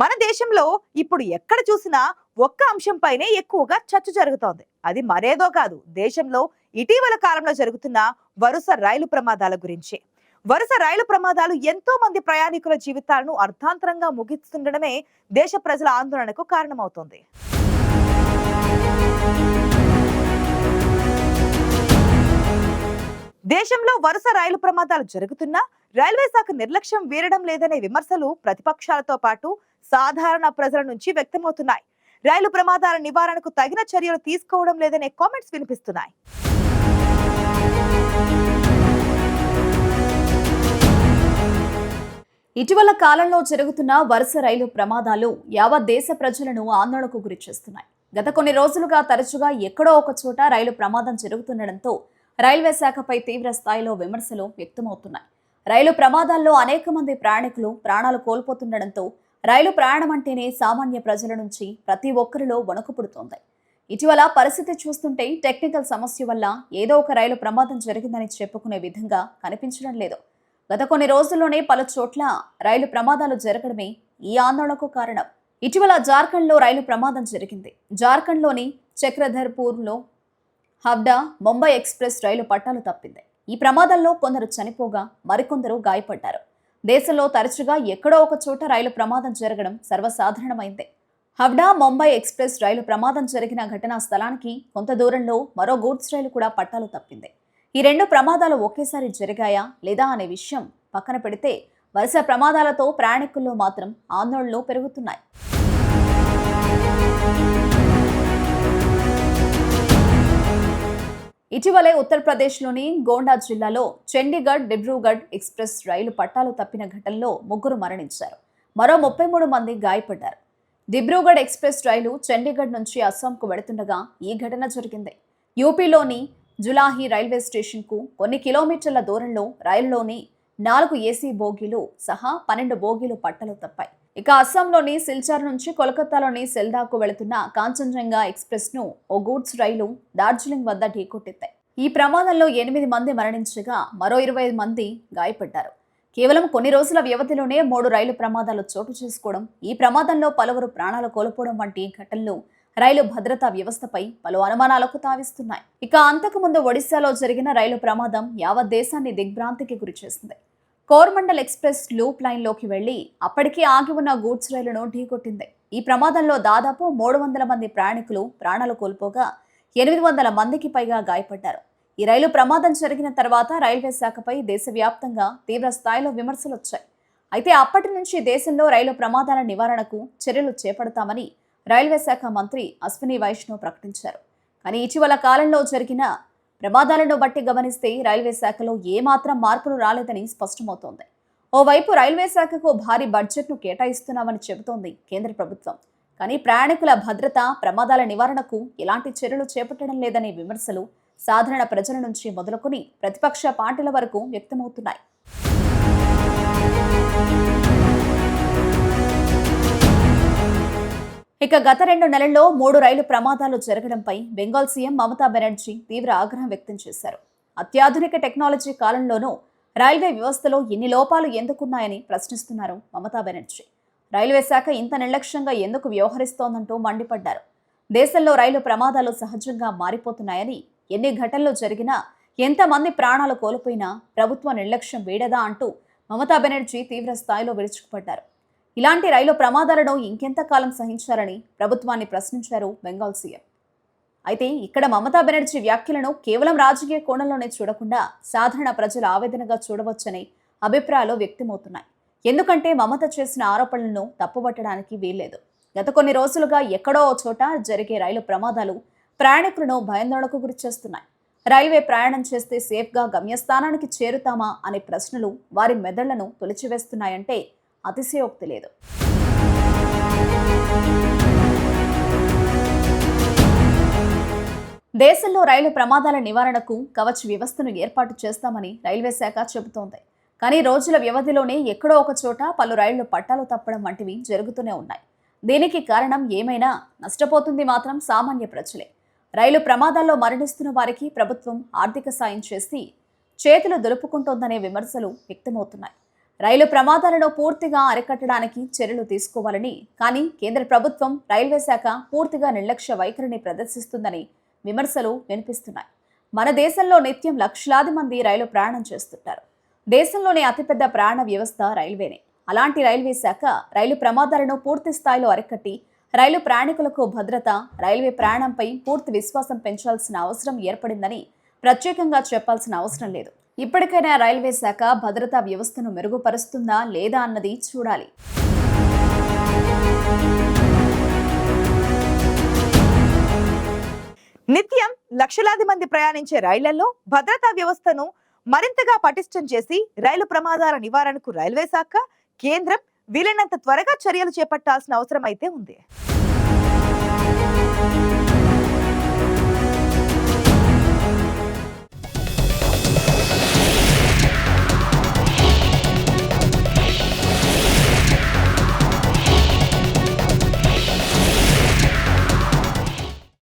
మన దేశంలో ఇప్పుడు ఎక్కడ చూసినా ఒక్క అంశంపైనే ఎక్కువగా చర్చ జరుగుతోంది. అది మరేదో కాదు. దేశంలో ఇటీవల కాలంలో జరుగుతున్న వరుస రైలు ప్రమాదాల గురించి. వరుస రైలు ప్రమాదాలు ఎంతో మంది ప్రయాణికుల జీవితాలను అర్థాంతరంగా ముగిస్తుండడమే దేశ ప్రజల ఆందోళనకు కారణమవుతోంది. దేశంలో వరుస రైలు ప్రమాదాలు జరుగుతున్నా రైల్వే శాఖ నిర్లక్ష్యం వీరడం లేదనే విమర్శలు ప్రతిపక్షాలతో పాటు సాధారణ ప్రజల నుంచి వ్యక్తమవుతున్నాయి. రైలు ప్రమాదాల నివారణకు తగిన చర్యలు తీసుకోవడం లేదనే కామెంట్స్ వినిపిస్తున్నాయి. ఇటీవల కాలంలో జరుగుతున్న వరుస రైలు ప్రమాదాలు యావత్ దేశ ప్రజలను ఆందోళనకు గురిచేస్తున్నాయి. గత కొన్ని రోజులుగా తరచుగా ఎక్కడో ఒక చోట రైలు ప్రమాదం జరుగుతుండటంతో రైల్వే శాఖపై తీవ్ర స్థాయిలో విమర్శలు వ్యక్తమవుతున్నాయి. రైలు ప్రమాదాల్లో అనేక మంది ప్రయాణికులు ప్రాణాలు కోల్పోతుండటంతో రైలు ప్రయాణం అంటేనే సామాన్య ప్రజల నుంచి ప్రతి ఒక్కరిలో వణుకు పుడుతోంది. ఇటీవల పరిస్థితి చూస్తుంటే టెక్నికల్ సమస్య వల్ల ఏదో ఒక రైలు ప్రమాదం జరిగిందని చెప్పుకునే విధంగా కనిపించడం లేదు. గత కొన్ని రోజుల్లోనే పలు చోట్ల రైలు ప్రమాదాలు జరగడమే ఈ ఆందోళనకు కారణం. ఇటీవల జార్ఖండ్లో రైలు ప్రమాదం జరిగింది. జార్ఖండ్లోని చక్రధర్పూర్లో హవ్డా ముంబై ఎక్స్ప్రెస్ రైలు పట్టాలు తప్పింది. ఈ ప్రమాదంలో కొందరు చనిపోగా మరికొందరు గాయపడ్డారు. దేశంలో తరచుగా ఎక్కడో ఒక చోట రైలు ప్రమాదం జరగడం సర్వసాధారణమైంది. హవ్డా ముంబై ఎక్స్ప్రెస్ రైలు ప్రమాదం జరిగిన ఘటనా స్థలానికి కొంత దూరంలో మరో గూడ్స్ రైలు కూడా పట్టాలు తప్పింది. ఈ రెండు ప్రమాదాలు ఒకేసారి జరిగాయా లేదా అనే విషయం పక్కన పెడితే వరుస ప్రమాదాలతో ప్రయాణికుల్లో మాత్రం ఆందోళనలు పెరుగుతున్నాయి. ఇటీవలే ఉత్తరప్రదేశ్లోని గోండా జిల్లాలో చండీగఢ్ డిబ్రూగఢ్ ఎక్స్ప్రెస్ రైలు పట్టాలు తప్పిన ఘటనలో ముగ్గురు మరణించారు. మరో ముప్పై మూడు మంది గాయపడ్డారు. డిబ్రూగఢ్ ఎక్స్ప్రెస్ రైలు చండీగఢ్ నుంచి అస్సాంకు వెళుతుండగా ఈ ఘటన జరిగింది. యూపీలోని జులాహి రైల్వే స్టేషన్కు కొన్ని కిలోమీటర్ల దూరంలో రైలులోని నాలుగు ఏసీ బోగీలు సహా పన్నెండు బోగీలు పట్టలు తప్పాయి. ఇక అస్సాంలోని సిల్చార్ నుంచి కోలకత్తాలోని సెల్దాకు వెళుతున్న కాంచన్జంగా ఎక్స్ప్రెస్ను ఓ గూడ్స్ రైలు డార్జిలింగ్ వద్ద ఢీకొట్టింది. ఈ ప్రమాదంలో ఎనిమిది మంది మరణించగా మరో ఇరవై మంది గాయపడ్డారు. కేవలం కొన్ని రోజుల వ్యవధిలోనే మూడు రైలు ప్రమాదాలు చోటు చేసుకోవడం ఈ ప్రమాదంలో పలువురు ప్రాణాలు కోల్పోవడం వంటి ఘటనలు రైలు భద్రతా వ్యవస్థపై పలు అనుమానాలకు తావిస్తున్నాయి. ఇక అంతకుముందు ఒడిశాలో జరిగిన రైలు ప్రమాదం యావత్ దేశాన్ని దిగ్భ్రాంతికి గురిచేసింది. కోరమండల్ ఎక్స్ప్రెస్ లూప్ లైన్లోకి వెళ్ళి అప్పటికే ఆగి ఉన్న గూడ్స్ రైలును ఢీకొట్టింది. ఈ ప్రమాదంలో దాదాపు మూడు వందల మంది ప్రయాణికులు ప్రాణాలు కోల్పోగా ఎనిమిది వందల మందికి పైగా గాయపడ్డారు. ఈ రైలు ప్రమాదం జరిగిన తర్వాత రైల్వే శాఖపై దేశవ్యాప్తంగా తీవ్ర స్థాయిలో విమర్శలు వచ్చాయి. అయితే అప్పటి నుంచి దేశంలో రైలు ప్రమాదాల నివారణకు చర్యలు చేపడతామని రైల్వే శాఖ మంత్రి అశ్విని వైష్ణవ్ ప్రకటించారు. కానీ ఇటీవల కాలంలో జరిగిన ప్రమాదాలను బట్టి గమనిస్తే రైల్వే శాఖలో ఏమాత్రం మార్పులు రాలేదని స్పష్టమవుతోంది. ఓవైపు రైల్వే శాఖకు భారీ బడ్జెట్ను కేటాయిస్తున్నామని చెబుతోంది కేంద్ర ప్రభుత్వం. కానీ ప్రయాణికుల భద్రత ప్రమాదాల నివారణకు ఎలాంటి చర్యలు చేపట్టడం లేదనే విమర్శలు సాధారణ ప్రజల నుంచి మొదలుకొని ప్రతిపక్ష పార్టీల వరకు వ్యక్తమవుతున్నాయి. ఇక గత రెండు నెలల్లో మూడు రైలు ప్రమాదాలు జరగడంపై బెంగాల్ సీఎం మమతా బెనర్జీ తీవ్ర ఆగ్రహం వ్యక్తం చేశారు. అత్యాధునిక టెక్నాలజీ కాలంలోనూ రైల్వే వ్యవస్థలో ఎన్ని లోపాలు ఎందుకున్నాయని ప్రశ్నిస్తున్నారు మమతా బెనర్జీ. రైల్వే శాఖ ఇంత నిర్లక్ష్యంగా ఎందుకు వ్యవహరిస్తోందంటూ మండిపడ్డారు. దేశంలో రైలు ప్రమాదాలు సహజంగా మారిపోతున్నాయని ఎన్ని ఘటనలు జరిగినా ఎంతమంది ప్రాణాలు కోల్పోయినా ప్రభుత్వ నిర్లక్ష్యం వీడదా అంటూ మమతా బెనర్జీ తీవ్ర స్థాయిలో విరుచుకుపడ్డారు. ఇలాంటి రైలు ప్రమాదాలను ఇంకెంతకాలం సహించారని ప్రభుత్వాన్ని ప్రశ్నించారు బెంగాల్ సీఎం. అయితే ఇక్కడ మమతా బెనర్జీ వ్యాఖ్యలను కేవలం రాజకీయ కోణంలోనే చూడకుండా సాధారణ ప్రజల ఆవేదనగా చూడవచ్చని అభిప్రాయాలు వ్యక్తమవుతున్నాయి. ఎందుకంటే మమత చేసిన ఆరోపణలను తప్పుబట్టడానికి వీల్లేదు. గత కొన్ని రోజులుగా ఎక్కడో ఓ చోట జరిగే రైలు ప్రమాదాలు ప్రయాణికులను భయాందోళనకు గురిచేస్తున్నాయి రైల్వే ప్రయాణం చేస్తే సేఫ్గా గమ్యస్థానానికి చేరుతామా అనే ప్రశ్నలు వారి మెదళ్ళను తొలిచివేస్తున్నాయంటే అతిశయోక్తి లేదు. దేశంలో రైలు ప్రమాదాల నివారణకు కవచ్ వ్యవస్థను ఏర్పాటు చేస్తామని రైల్వే శాఖ చెబుతోంది. కానీ రోజుల వ్యవధిలోనే ఎక్కడో ఒక చోట పలు రైళ్ళు పట్టాలు తప్పడం వంటివి జరుగుతూనే ఉన్నాయి. దీనికి కారణం ఏమైనా నష్టపోతుంది మాత్రం సామాన్య ప్రజలే. రైలు ప్రమాదాల్లో మరణిస్తున్న వారికి ప్రభుత్వం ఆర్థిక సాయం చేసి చేతులు దులుపుకుంటోందనే విమర్శలు వ్యక్తమవుతున్నాయి. రైలు ప్రమాదాలను పూర్తిగా అరికట్టడానికి చర్యలు తీసుకోవాలని కానీ కేంద్ర ప్రభుత్వం రైల్వే శాఖ పూర్తిగా నిర్లక్ష్య వైఖరిని ప్రదర్శిస్తుందని విమర్శలు వినిపిస్తున్నాయి. మన దేశంలో నిత్యం లక్షలాది మంది రైలు ప్రయాణం చేస్తుంటారు. దేశంలోనే అతిపెద్ద ప్రయాణ వ్యవస్థ రైల్వేనే. అలాంటి రైల్వే శాఖ రైలు ప్రమాదాలను పూర్తి స్థాయిలో అరికట్టి రైలు ప్రయాణికులకు భద్రత రైల్వే ప్రయాణంపై పూర్తి విశ్వాసం పెంచాల్సిన అవసరం ఏర్పడిందని ప్రత్యేకంగా చెప్పాల్సిన అవసరం లేదు. ఇప్పటికైనా రైల్వే శాఖ భద్రతా వ్యవస్థను మెరుగుపరుస్తుందా లేదా అన్నది చూడాలి. నిత్యం లక్షలాది మంది ప్రయాణించే రైళ్ళలో భద్రతా వ్యవస్థను మరింతగా పటిష్టం చేసి రైలు ప్రమాదాల నివారణకు రైల్వే శాఖ కేంద్రం వీలైనంత త్వరగా చర్యలు చేపట్టాల్సిన అవసరం అయితే ఉంది.